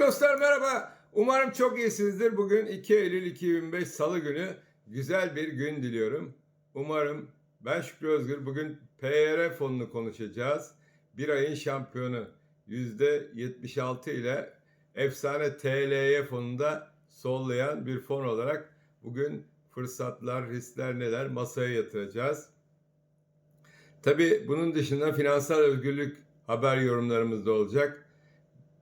dostlar merhaba. Umarım çok iyisinizdir. Bugün 2 Eylül 2005 Salı günü. Güzel bir gün diliyorum. Umarım ben Şükrü Özgür. Bugün PYR fonunu konuşacağız. Bir ayın şampiyonu. %76 ile efsane TLY fonunda sollayan bir fon olarak bugün fırsatlar, riskler neler masaya yatıracağız. Tabii bunun dışında finansal özgürlük haber yorumlarımız da olacak.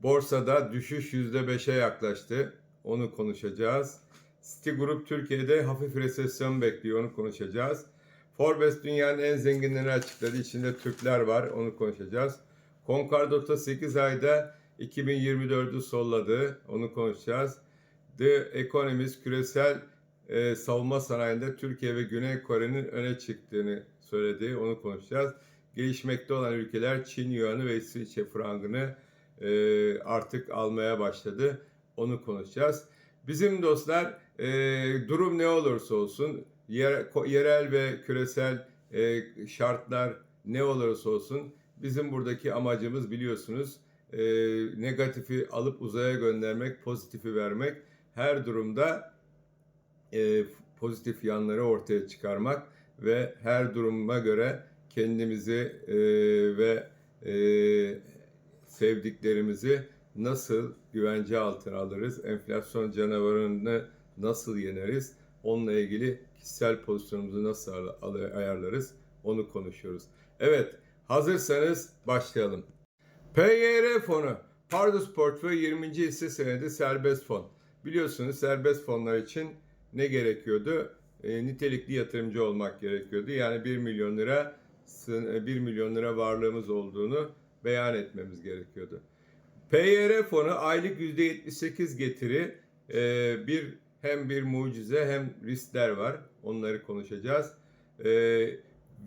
Borsada düşüş %5'e yaklaştı. Onu konuşacağız. Citigroup Türkiye'de hafif resesyon bekliyor. Onu konuşacağız. Forbes dünyanın en zenginlerini açıkladı. İçinde Türkler var. Onu konuşacağız. Concordato 8 ayda 2024'ü solladı. Onu konuşacağız. The Economist küresel e, savunma sanayinde Türkiye ve Güney Kore'nin öne çıktığını söyledi. Onu konuşacağız. Gelişmekte olan ülkeler Çin Yuan'ı ve İsviçre frangını e, artık almaya başladı. Onu konuşacağız. Bizim dostlar e, durum ne olursa olsun yer, yerel ve küresel e, şartlar ne olursa olsun bizim buradaki amacımız biliyorsunuz e, negatifi alıp uzaya göndermek, pozitifi vermek her durumda e, pozitif yanları ortaya çıkarmak ve her duruma göre kendimizi e, ve e, sevdiklerimizi nasıl güvence altına alırız, enflasyon canavarını nasıl yeneriz, onunla ilgili kişisel pozisyonumuzu nasıl ayarlarız onu konuşuyoruz. Evet, hazırsanız başlayalım. PYR fonu, Pardus Portföy 20. hisse senedi serbest fon. Biliyorsunuz serbest fonlar için ne gerekiyordu? E, nitelikli yatırımcı olmak gerekiyordu. Yani 1 milyon lira 1 milyon lira varlığımız olduğunu beyan etmemiz gerekiyordu. PYR fonu aylık %78 getiri e, bir hem bir mucize hem riskler var. Onları konuşacağız. E,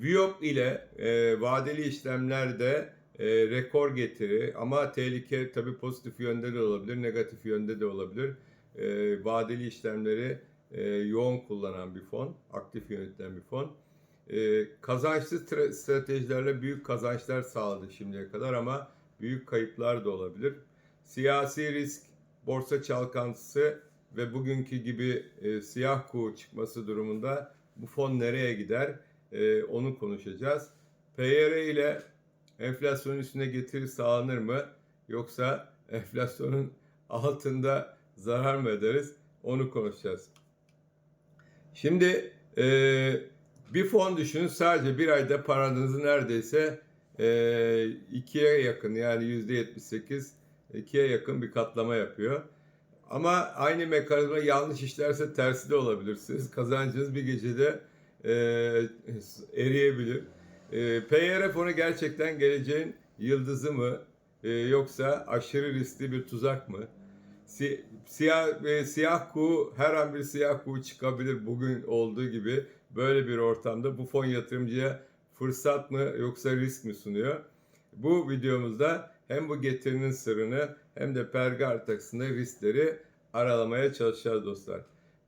Viyop ile e, vadeli işlemlerde e, rekor getiri ama tehlike tabii pozitif yönde de olabilir, negatif yönde de olabilir. E, vadeli işlemleri e, yoğun kullanan bir fon, aktif yönetilen bir fon. E, kazançlı stratejilerle büyük kazançlar sağladı şimdiye kadar ama büyük kayıplar da olabilir. Siyasi risk, borsa çalkantısı ve bugünkü gibi e, siyah kuğu çıkması durumunda bu fon nereye gider e, onu konuşacağız. PYR ile enflasyonun üstüne getiri sağlanır mı yoksa enflasyonun altında zarar mı ederiz onu konuşacağız. Şimdi e, bir fon düşünün sadece bir ayda paranızı neredeyse e, ikiye yakın yani yüzde yetmiş sekiz ikiye yakın bir katlama yapıyor. Ama aynı mekanizma yanlış işlerse tersi de olabilirsiniz. Kazancınız bir gecede e, eriyebilir. E, PYR fonu gerçekten geleceğin yıldızı mı e, yoksa aşırı riskli bir tuzak mı? Si, siyah e, siyah kuğu her an bir siyah kuğu çıkabilir bugün olduğu gibi böyle bir ortamda bu fon yatırımcıya fırsat mı yoksa risk mi sunuyor? Bu videomuzda hem bu getirinin sırrını hem de perga arkasında riskleri aralamaya çalışacağız dostlar.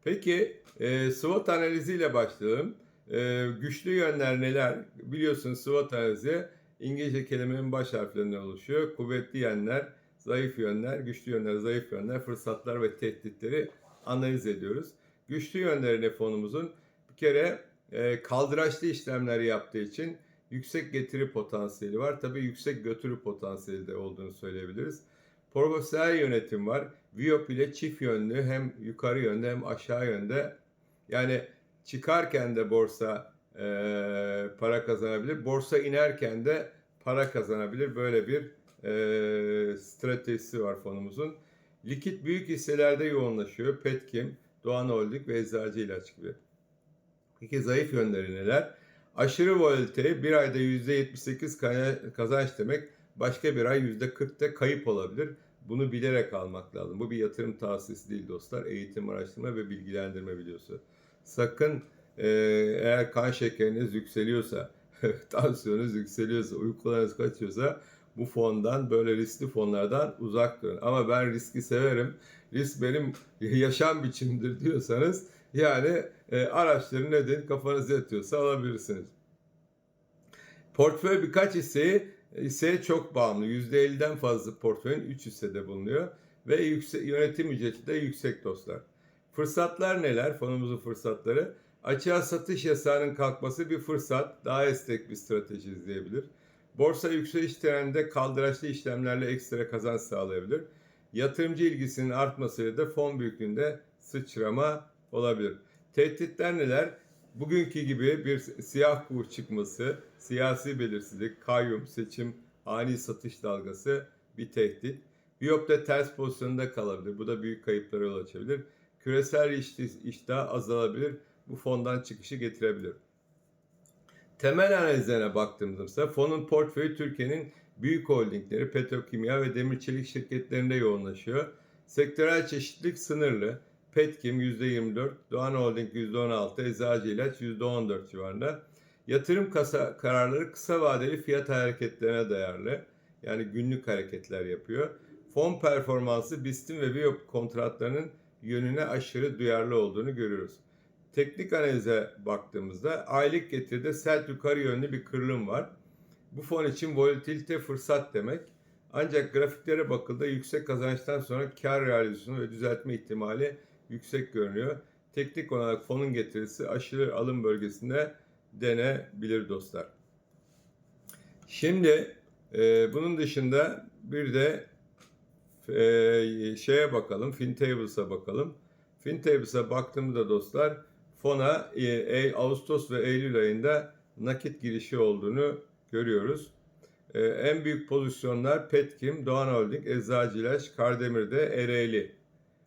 Peki e, SWOT analiziyle başlayalım. E, güçlü yönler neler? Biliyorsunuz SWOT analizi İngilizce kelimenin baş harflerinden oluşuyor. Kuvvetli yönler, zayıf yönler, güçlü yönler, zayıf yönler, fırsatlar ve tehditleri analiz ediyoruz. Güçlü yönlerine fonumuzun bir kere e, kaldıraçlı işlemleri yaptığı için yüksek getiri potansiyeli var. Tabii yüksek götürü potansiyeli de olduğunu söyleyebiliriz. Profesyonel yönetim var. Viyop ile çift yönlü hem yukarı yönde hem aşağı yönde. Yani çıkarken de borsa e, para kazanabilir. Borsa inerken de para kazanabilir. Böyle bir e, stratejisi var fonumuzun. Likit büyük hisselerde yoğunlaşıyor. Petkim, Doğan Holding ve Eczacı İlaç gibi. Peki zayıf yönleri neler? Aşırı volatilite bir ayda %78 kazanç demek başka bir ay %40'ta kayıp olabilir. Bunu bilerek almak lazım. Bu bir yatırım tavsiyesi değil dostlar. Eğitim, araştırma ve bilgilendirme videosu. Sakın e, eğer kan şekeriniz yükseliyorsa, tansiyonunuz yükseliyorsa, uykularınız kaçıyorsa bu fondan böyle riskli fonlardan uzak durun. Ama ben riski severim. Risk benim yaşam biçimdir diyorsanız yani e, araçları neden kafanız yatıyorsa alabilirsiniz. Portföy birkaç hisseyi hisseye çok bağımlı. %50'den fazla portföyün 3 hissede bulunuyor. ve yüksek, yönetim ücreti de yüksek dostlar. Fırsatlar neler? Fonumuzun fırsatları. Açığa satış yasağının kalkması bir fırsat. Daha esnek bir strateji izleyebilir. Borsa yükseliş trendinde kaldıraçlı işlemlerle ekstra kazanç sağlayabilir. Yatırımcı ilgisinin artmasıyla da fon büyüklüğünde sıçrama olabilir. Tehditler neler? Bugünkü gibi bir siyah kuğu çıkması, siyasi belirsizlik, kayyum, seçim, ani satış dalgası bir tehdit. Biyop da ters pozisyonda kalabilir. Bu da büyük kayıplara yol açabilir. Küresel iştah azalabilir. Bu fondan çıkışı getirebilir. Temel analizlerine baktığımızda fonun portföyü Türkiye'nin büyük holdingleri, petrokimya ve demir çelik şirketlerinde yoğunlaşıyor. Sektörel çeşitlilik sınırlı. Petkim %24, Doğan Holding %16, Eczacı İlaç %14 civarında. Yatırım kasa kararları kısa vadeli fiyat hareketlerine dayalı. Yani günlük hareketler yapıyor. Fon performansı BIST'in ve Biop kontratlarının yönüne aşırı duyarlı olduğunu görüyoruz. Teknik analize baktığımızda aylık getiride sert yukarı yönlü bir kırılım var. Bu fon için volatilite fırsat demek. Ancak grafiklere bakıldığında yüksek kazançtan sonra kar realizasyonu ve düzeltme ihtimali yüksek görünüyor. Teknik olarak fonun getirisi aşırı alım bölgesinde denebilir dostlar. Şimdi e, bunun dışında bir de e, şeye bakalım, FinTables'a bakalım. FinTables'a baktığımda dostlar fona e, e, Ağustos ve Eylül ayında nakit girişi olduğunu görüyoruz. E, en büyük pozisyonlar Petkim, Doğan Holding, Eczacılaş, Kardemir'de Ereğli.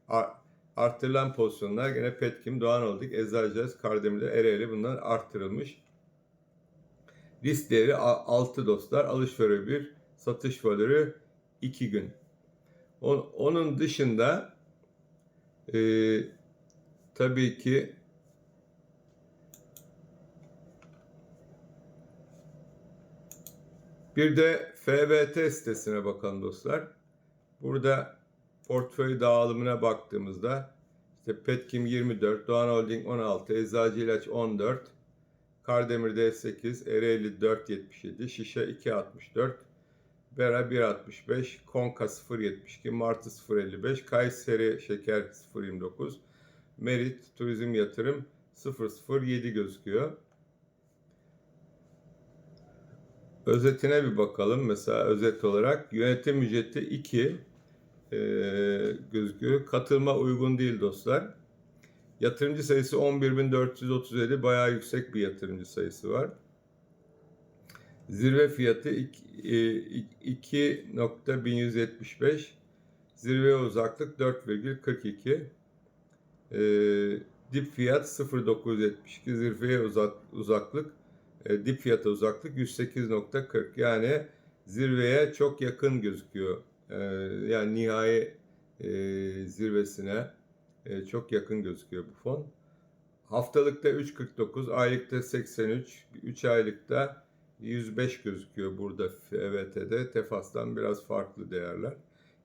A- Arttırılan pozisyonlar gene Petkim, Doğan Holding, Eczacılaş, Kardemir'de Ereğli bunlar arttırılmış. Risk değeri 6 dostlar. Alış valörü 1, satış valörü 2 gün. Onun dışında e, tabii ki bir de FBT sitesine bakalım dostlar. Burada portföy dağılımına baktığımızda işte Petkim 24, Doğan Holding 16, Eczacı İlaç 14, Kardemir D8, Ereğli 4.77, Şişe 2.64, Bera 1.65, Konka 0.72, Martı 0.55, Kayseri Şeker 0.29, Merit Turizm Yatırım 0.07 gözüküyor. Özetine bir bakalım. Mesela özet olarak yönetim ücreti 2 e, gözüküyor. Katılma uygun değil dostlar. Yatırımcı sayısı 11.437 bayağı yüksek bir yatırımcı sayısı var. Zirve fiyatı ik- e, 2.1175 Zirveye uzaklık 4,42 e, Dip fiyat 0.972 Zirveye uzak, uzaklık e, dip fiyata uzaklık 108.40 yani zirveye çok yakın gözüküyor. E, yani nihai e, zirvesine çok yakın gözüküyor bu fon. Haftalıkta 3.49, aylıkta 83, 3 aylıkta 105 gözüküyor burada FVT'de. Tefas'tan biraz farklı değerler.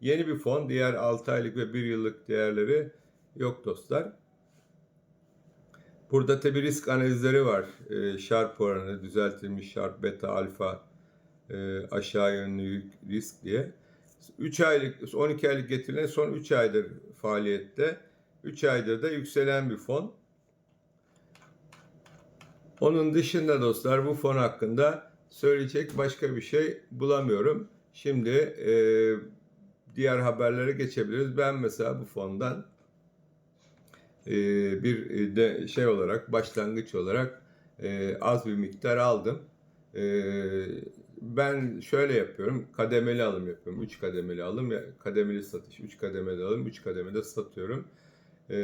Yeni bir fon, diğer 6 aylık ve 1 yıllık değerleri yok dostlar. Burada tabi risk analizleri var. E, şarp oranı, düzeltilmiş şarp, beta, alfa, e, aşağı yönlü risk diye. 3 aylık, 12 aylık getirilen son 3 aydır faaliyette. 3 aydır da yükselen bir fon. Onun dışında dostlar bu fon hakkında söyleyecek başka bir şey bulamıyorum. Şimdi e, diğer haberlere geçebiliriz. Ben mesela bu fondan bir de şey olarak başlangıç olarak e, az bir miktar aldım. E, ben şöyle yapıyorum. Kademeli alım yapıyorum. 3 kademeli alım, kademeli satış. 3 kademeli alım, 3 kademede satıyorum. E,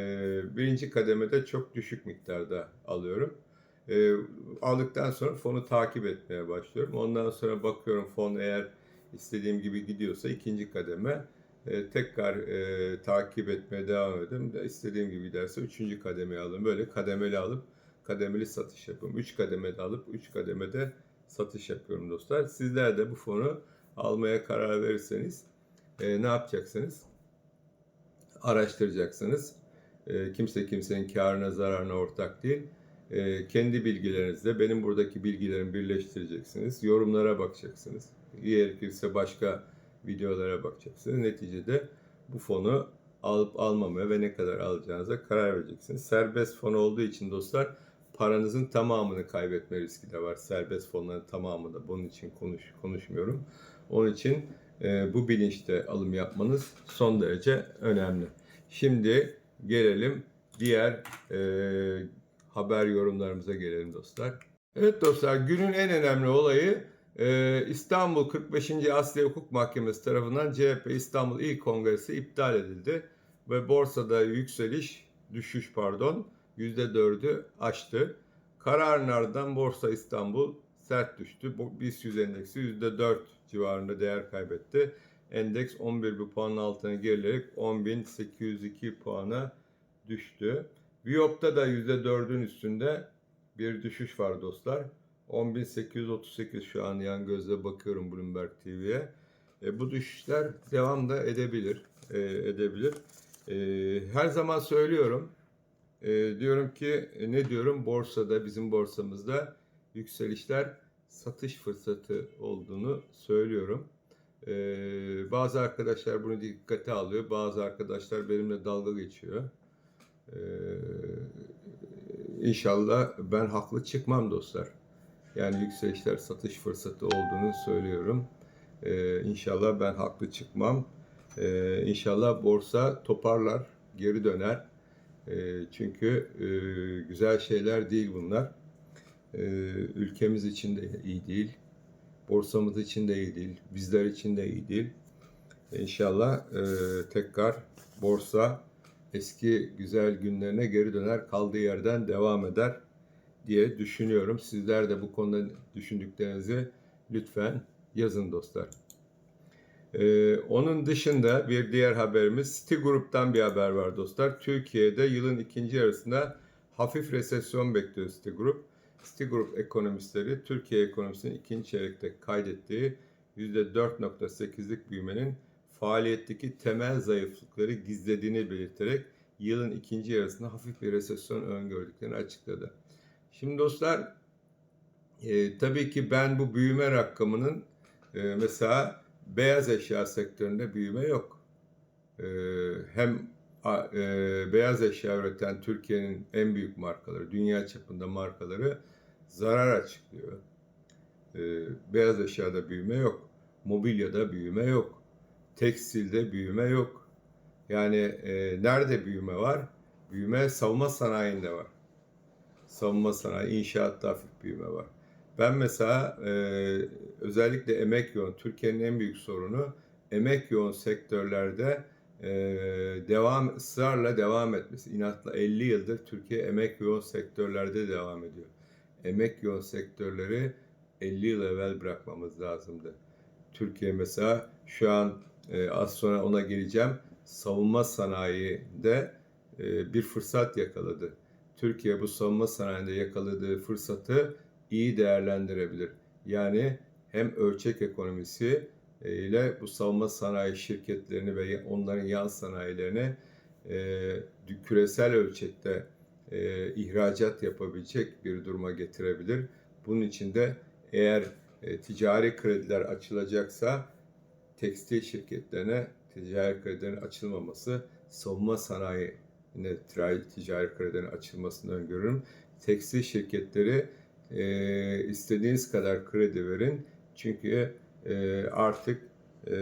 birinci kademede çok düşük miktarda alıyorum. E, aldıktan sonra fonu takip etmeye başlıyorum. Ondan sonra bakıyorum fon eğer istediğim gibi gidiyorsa ikinci kademe e, tekrar e, takip etmeye devam. De, istediğim gibi giderse üçüncü kademeye alın. Böyle kademeli alıp kademeli satış yapıyorum. Üç kademede alıp üç kademede satış yapıyorum dostlar. Sizler de bu fonu almaya karar verirseniz e, ne yapacaksınız? Araştıracaksınız. E, kimse kimsenin karına zararına ortak değil. E, kendi bilgilerinizle benim buradaki bilgilerimi birleştireceksiniz. Yorumlara bakacaksınız. Gerekirse başka videolara bakacaksınız. Neticede bu fonu alıp almamaya ve ne kadar alacağınıza karar vereceksiniz. Serbest fon olduğu için dostlar paranızın tamamını kaybetme riski de var. Serbest fonların tamamında. Bunun için konuş konuşmuyorum. Onun için e, bu bilinçte alım yapmanız son derece önemli. Şimdi gelelim diğer e, haber yorumlarımıza gelelim dostlar. Evet dostlar günün en önemli olayı İstanbul 45. Asya Hukuk Mahkemesi tarafından CHP İstanbul İl Kongresi iptal edildi ve borsada yükseliş, düşüş pardon %4'ü aştı. Kararın ardından Borsa İstanbul sert düştü. BIST 100 endeksi %4 civarında değer kaybetti. Endeks 11 bir puanın altına gerilerek 10.802 puana düştü. Viyop'ta da %4'ün üstünde bir düşüş var dostlar. 10.838 şu an yan gözle bakıyorum Bloomberg TV'ye. E, bu düşüşler devam da edebilir. E, edebilir. E, her zaman söylüyorum. E, diyorum ki e, ne diyorum borsada bizim borsamızda yükselişler satış fırsatı olduğunu söylüyorum. E, bazı arkadaşlar bunu dikkate alıyor. Bazı arkadaşlar benimle dalga geçiyor. E, inşallah ben haklı çıkmam dostlar. Yani yükselişler satış fırsatı olduğunu söylüyorum. Ee, inşallah ben haklı çıkmam. Ee, inşallah borsa toparlar, geri döner. Ee, çünkü e, güzel şeyler değil bunlar. Ee, ülkemiz için de iyi değil. Borsamız için de iyi değil. Bizler için de iyi değil. İnşallah e, tekrar borsa eski güzel günlerine geri döner, kaldığı yerden devam eder diye düşünüyorum. Sizler de bu konuda düşündüklerinizi lütfen yazın dostlar. Ee, onun dışında bir diğer haberimiz Citigroup'tan bir haber var dostlar. Türkiye'de yılın ikinci yarısında hafif resesyon bekliyor Citigroup. Citigroup ekonomistleri Türkiye ekonomisinin ikinci çeyrekte kaydettiği %4.8'lik büyümenin faaliyetteki temel zayıflıkları gizlediğini belirterek yılın ikinci yarısında hafif bir resesyon öngördüklerini açıkladı. Şimdi dostlar e, tabii ki ben bu büyüme rakamının e, mesela beyaz eşya sektöründe büyüme yok. E, hem a, e, beyaz eşya üreten Türkiye'nin en büyük markaları, dünya çapında markaları zarar açıklıyor. E, beyaz eşyada büyüme yok. Mobilyada büyüme yok. Tekstilde büyüme yok. Yani e, nerede büyüme var? Büyüme savunma sanayinde var savunma sanayi, inşaatta hafif büyüme var. Ben mesela e, özellikle emek yoğun, Türkiye'nin en büyük sorunu emek yoğun sektörlerde e, devam ısrarla devam etmesi. İnatla 50 yıldır Türkiye emek yoğun sektörlerde devam ediyor. Emek yoğun sektörleri 50 yıl evvel bırakmamız lazımdı. Türkiye mesela şu an e, az sonra ona geleceğim. Savunma sanayide e, bir fırsat yakaladı Türkiye bu savunma sanayinde yakaladığı fırsatı iyi değerlendirebilir. Yani hem ölçek ekonomisi e, ile bu savunma sanayi şirketlerini ve onların yan sanayilerini e, küresel ölçekte e, ihracat yapabilecek bir duruma getirebilir. Bunun için de eğer e, ticari krediler açılacaksa tekstil şirketlerine ticari kredilerin açılmaması savunma sanayi yine ticari kredilerin açılmasını öngörürüm. Tekstil şirketleri e, istediğiniz kadar kredi verin. Çünkü e, artık e,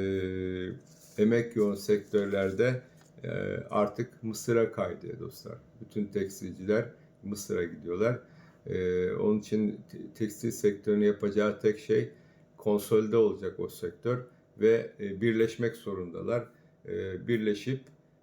emek yoğun sektörlerde e, artık Mısır'a kaydı dostlar. Bütün tekstilciler Mısır'a gidiyorlar. E, onun için tekstil sektörünü yapacağı tek şey konsolide olacak o sektör ve e, birleşmek zorundalar. E, birleşip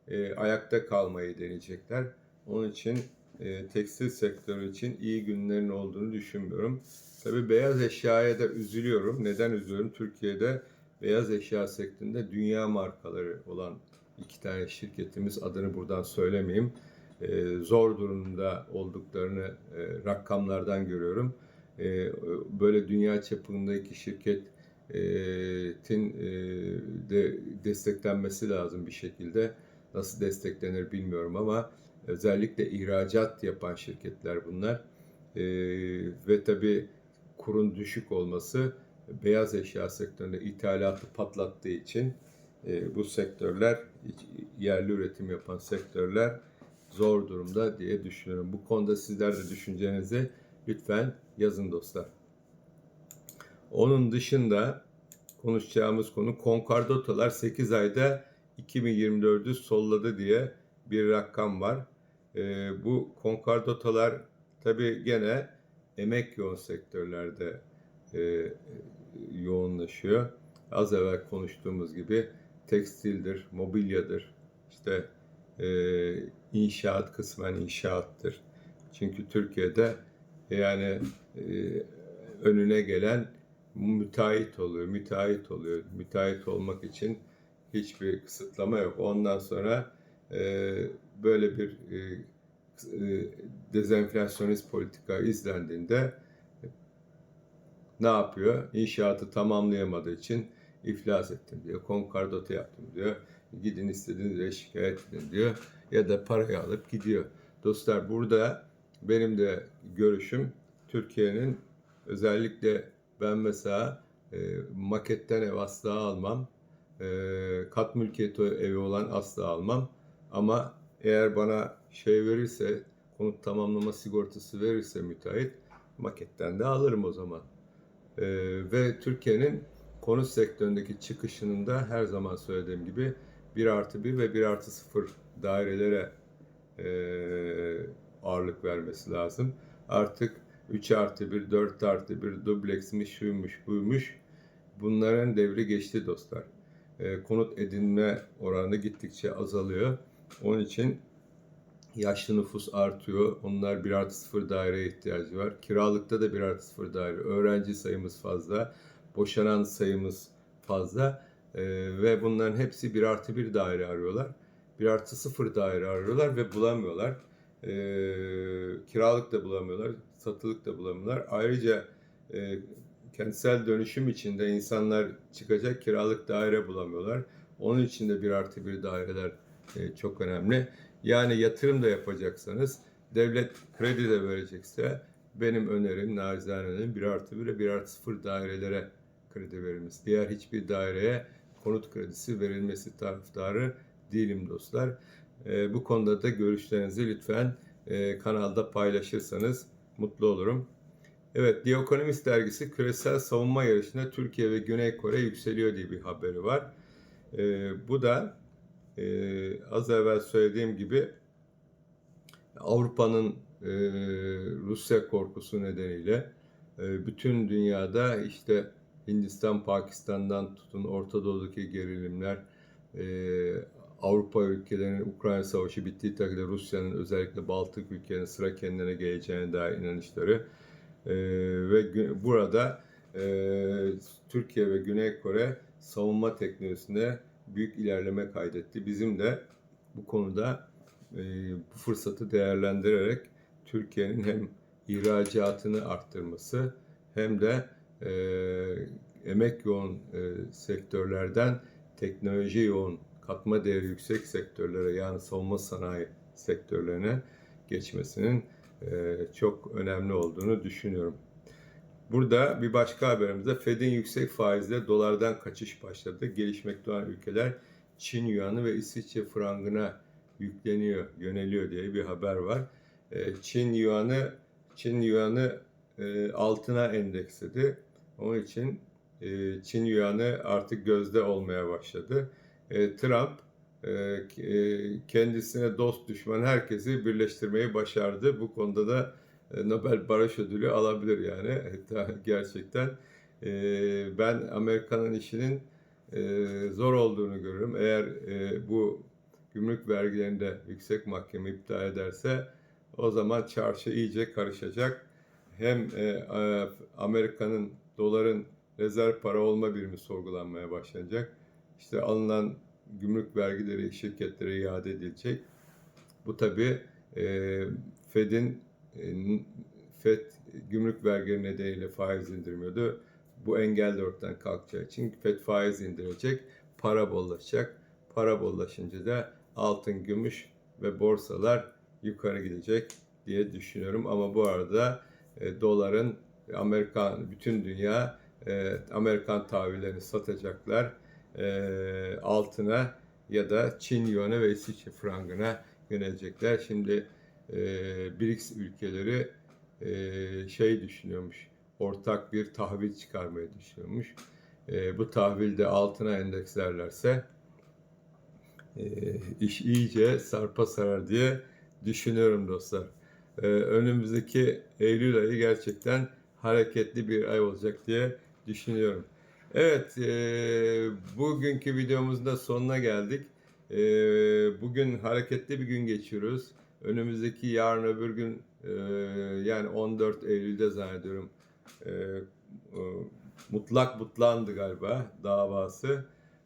e, ayakta kalmayı deneyecekler. Onun için e, tekstil sektörü için iyi günlerin olduğunu düşünmüyorum. Tabii beyaz eşyaya da üzülüyorum. Neden üzülüyorum? Türkiye'de beyaz eşya sektöründe dünya markaları olan iki tane şirketimiz adını buradan söylemeyeyim. E, zor durumda olduklarını e, rakamlardan görüyorum. E, böyle dünya çapındaki şirketin e, de desteklenmesi lazım bir şekilde nasıl desteklenir bilmiyorum ama özellikle ihracat yapan şirketler bunlar. E, ve tabii kurun düşük olması beyaz eşya sektöründe ithalatı patlattığı için e, bu sektörler, yerli üretim yapan sektörler zor durumda diye düşünüyorum. Bu konuda sizler de düşüncenizi lütfen yazın dostlar. Onun dışında konuşacağımız konu konkordatolar 8 ayda 2024'ü solladı diye bir rakam var. Ee, bu konkordatolar tabi gene emek yoğun sektörlerde e, yoğunlaşıyor. Az evvel konuştuğumuz gibi tekstildir, mobilyadır, işte e, inşaat kısmen inşaattır. Çünkü Türkiye'de yani e, önüne gelen müteahhit oluyor, müteahhit oluyor. Müteahhit olmak için hiçbir kısıtlama yok. Ondan sonra e, böyle bir e, e, dezenflasyonist politika izlendiğinde ne yapıyor? İnşaatı tamamlayamadığı için iflas ettim diyor. Konkordato yaptım diyor. Gidin istediğiniz yere şikayet edin diyor. Ya da parayı alıp gidiyor. Dostlar burada benim de görüşüm Türkiye'nin özellikle ben mesela e, maketten ev asla almam. E, kat mülkiyeti evi olan asla almam. Ama eğer bana şey verirse, konut tamamlama sigortası verirse müteahhit maketten de alırım o zaman. E, ve Türkiye'nin konut sektöründeki çıkışının da her zaman söylediğim gibi 1 artı 1 ve 1 artı 0 dairelere e, ağırlık vermesi lazım. Artık 3 artı 1, 4 artı 1, dubleksmiş, şuymuş, buymuş. Bunların devri geçti dostlar. E, konut edinme oranı gittikçe azalıyor. Onun için yaşlı nüfus artıyor. Onlar 1 artı 0 daireye ihtiyacı var. Kiralıkta da 1 artı 0 daire. Öğrenci sayımız fazla. Boşanan sayımız fazla. E, ve bunların hepsi 1 artı 1 daire arıyorlar. 1 artı 0 daire arıyorlar ve bulamıyorlar. E, kiralık da bulamıyorlar, satılık da bulamıyorlar. Ayrıca e, kentsel dönüşüm içinde insanlar çıkacak kiralık daire bulamıyorlar. Onun için de 1 artı 1 daireler e, çok önemli. Yani yatırım da yapacaksanız, devlet kredi de verecekse benim önerim, nacizane önerim 1 artı 1 ve 1 artı 0 dairelere kredi verilmesi. Diğer hiçbir daireye konut kredisi verilmesi taraftarı değilim dostlar. E, bu konuda da görüşlerinizi lütfen e, kanalda paylaşırsanız mutlu olurum. Evet, The Economist dergisi küresel savunma yarışında Türkiye ve Güney Kore yükseliyor diye bir haberi var. E, bu da e, az evvel söylediğim gibi Avrupa'nın e, Rusya korkusu nedeniyle e, bütün dünyada işte Hindistan, Pakistan'dan tutun Orta Doğu'daki gerilimler, e, Avrupa ülkelerinin Ukrayna Savaşı bittiği takdirde Rusya'nın özellikle Baltık ülkelerinin sıra kendine geleceğine dair inanışları e, ve burada e, Türkiye ve Güney Kore savunma teknolojisinde büyük ilerleme kaydetti. Bizim de bu konuda e, bu fırsatı değerlendirerek Türkiye'nin hem ihracatını arttırması hem de e, emek yoğun e, sektörlerden teknoloji yoğun katma değeri yüksek sektörlere yani savunma sanayi sektörlerine geçmesinin çok önemli olduğunu düşünüyorum. Burada bir başka haberimizde Fed'in yüksek faizle dolardan kaçış başladı. Gelişmekte olan ülkeler Çin yuanı ve İsviçre frangına yükleniyor, yöneliyor diye bir haber var. E, Çin yuanı Çin yuanı e, altına endeksledi. Onun için e, Çin yuanı artık gözde olmaya başladı. E, Trump e, kendisine dost düşman herkesi birleştirmeyi başardı. Bu konuda da Nobel Barış Ödülü alabilir yani gerçekten. Ben Amerika'nın işinin zor olduğunu görüyorum. Eğer bu gümrük vergilerinde yüksek mahkeme iptal ederse o zaman çarşı iyice karışacak. Hem Amerika'nın doların rezerv para olma birimi sorgulanmaya başlanacak işte alınan gümrük vergileri şirketlere iade edilecek. Bu tabi e, Fed'in e, Fed gümrük vergileri nedeniyle faiz indirmiyordu. Bu engel de ortadan kalkacağı için Fed faiz indirecek, para bollaşacak. Para bollaşınca da altın, gümüş ve borsalar yukarı gidecek diye düşünüyorum. Ama bu arada e, doların Amerikan, bütün dünya e, Amerikan tahvillerini satacaklar e, altına ya da Çin yuanı ve İsviçre frangına yönelecekler. Şimdi e, BRICS ülkeleri e, şey düşünüyormuş, ortak bir tahvil çıkarmayı düşünüyormuş. E, bu tahvilde altına endekslerlerse e, iş iyice sarpa sarar diye düşünüyorum dostlar. E, önümüzdeki Eylül ayı gerçekten hareketli bir ay olacak diye düşünüyorum. Evet, e, bugünkü videomuzun da sonuna geldik. E, bugün hareketli bir gün geçiyoruz. Önümüzdeki yarın öbür gün e, yani 14 Eylül'de zannediyorum e, mutlak mutlandı galiba davası.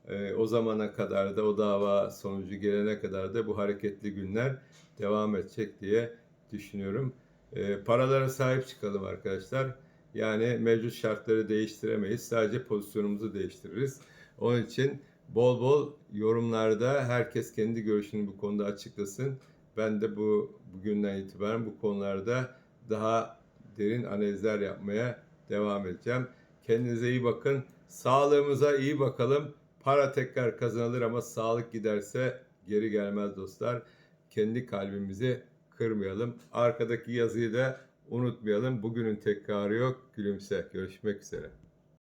E, o zamana kadar da o dava sonucu gelene kadar da bu hareketli günler devam edecek diye düşünüyorum. E, paralara sahip çıkalım arkadaşlar. Yani mevcut şartları değiştiremeyiz. Sadece pozisyonumuzu değiştiririz. Onun için bol bol yorumlarda herkes kendi görüşünü bu konuda açıklasın. Ben de bu bugünden itibaren bu konularda daha derin analizler yapmaya devam edeceğim. Kendinize iyi bakın. Sağlığımıza iyi bakalım. Para tekrar kazanılır ama sağlık giderse geri gelmez dostlar. Kendi kalbimizi kırmayalım. Arkadaki yazıyı da unutmayalım. Bugünün tekrarı yok. Gülümse. Görüşmek üzere.